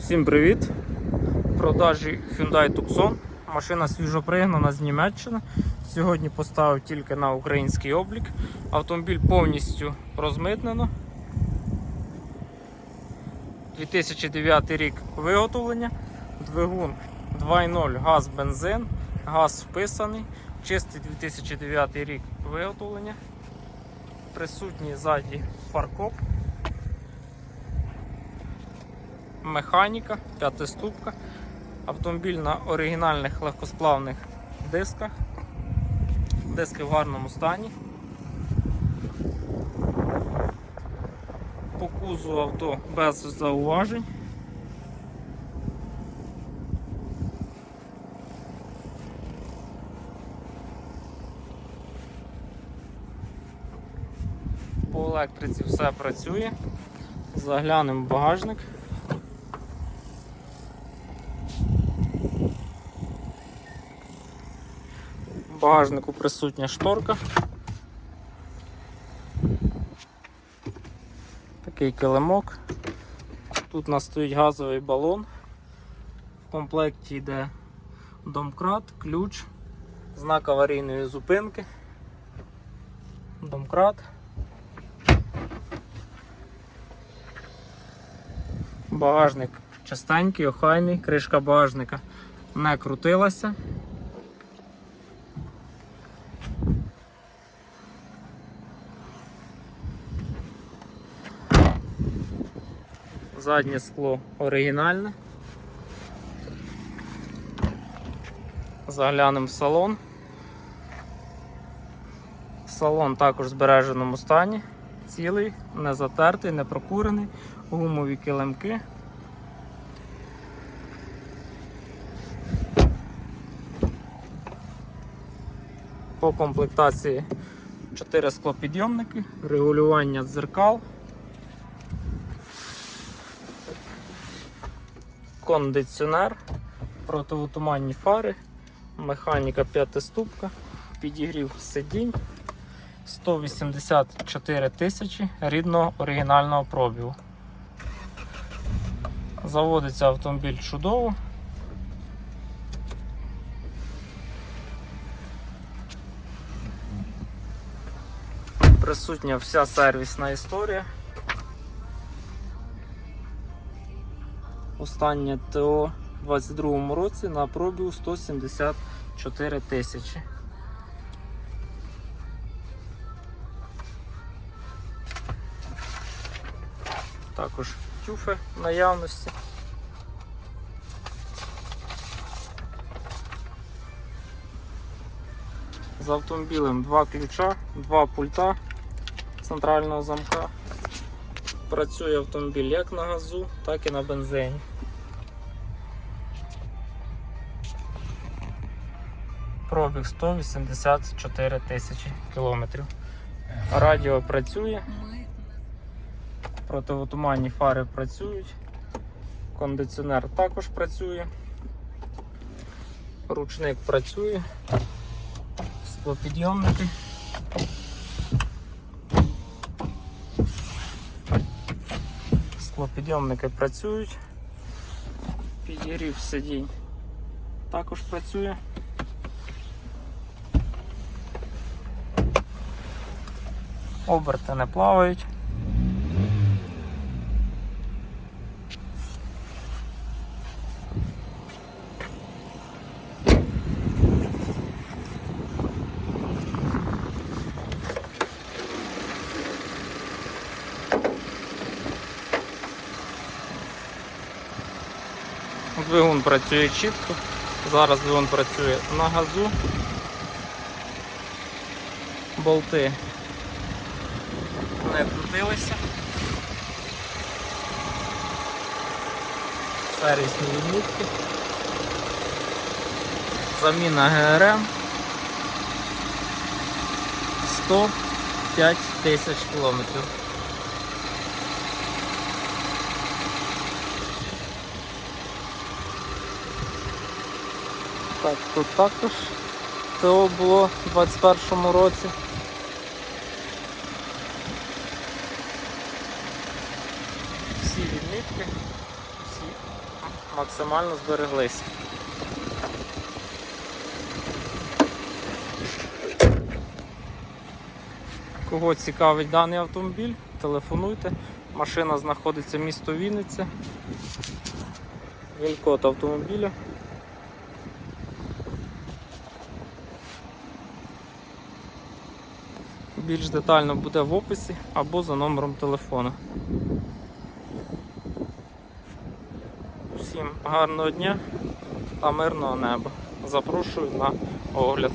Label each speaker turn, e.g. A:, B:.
A: Всім привіт! В продажі Hyundai Tucson. Машина свіжо пригнана з Німеччини. Сьогодні поставив тільки на український облік. Автомобіль повністю розмитнено. 2009 рік виготовлення. Двигун 2.0 газ бензин. Газ вписаний. Чистий 2009 рік виготовлення. Присутній ззаді фаркоп. Механіка, п'ятиступка, автомобіль на оригінальних легкосплавних дисках, диски в гарному стані. По кузу авто без зауважень. По електриці все працює. Заглянемо в багажник. Багажнику присутня шторка. Такий килимок. Тут у нас стоїть газовий балон. В комплекті йде домкрат, ключ, знак аварійної зупинки. Домкрат. Багажник чистенький, охайний, кришка багажника не крутилася. Заднє скло оригінальне. Заглянемо в салон. Салон також в збереженому стані, цілий, не затертий, не прокурений, гумові килимки. По комплектації 4 склопідйомники, регулювання дзеркал. Кондиціонер, противотуманні фари, механіка п'ятиступка, підігрів сидінь, 184 тисячі рідного оригінального пробігу. Заводиться автомобіль чудово. Присутня вся сервісна історія. Останнє ТО у 22 році на пробігу 174 тисячі. Також тюфи в наявності. З автомобілем два ключа, два пульта центрального замка. Працює автомобіль як на газу, так і на бензині. Пробіг 184 тисячі кілометрів. Радіо працює, противотуманні фари працюють, кондиціонер також працює, ручник працює, склопідйомники. Склопідйомники працюють, підігрів сидінь також працює. Оберти не плавають. Двигун працює чітко. Зараз двигун працює на газу. Болти не крутилися. Сервісні відмітки. Заміна ГРМ 105 тисяч кілометрів. Так, тут також ТО було у 21 році. Всі відмітки, всі максимально збереглися. Кого цікавить даний автомобіль, телефонуйте. Машина знаходиться місто Вінниця. Він код автомобіля. Більш детально буде в описі або за номером телефону. Всім гарного дня та мирного неба. Запрошую на огляд.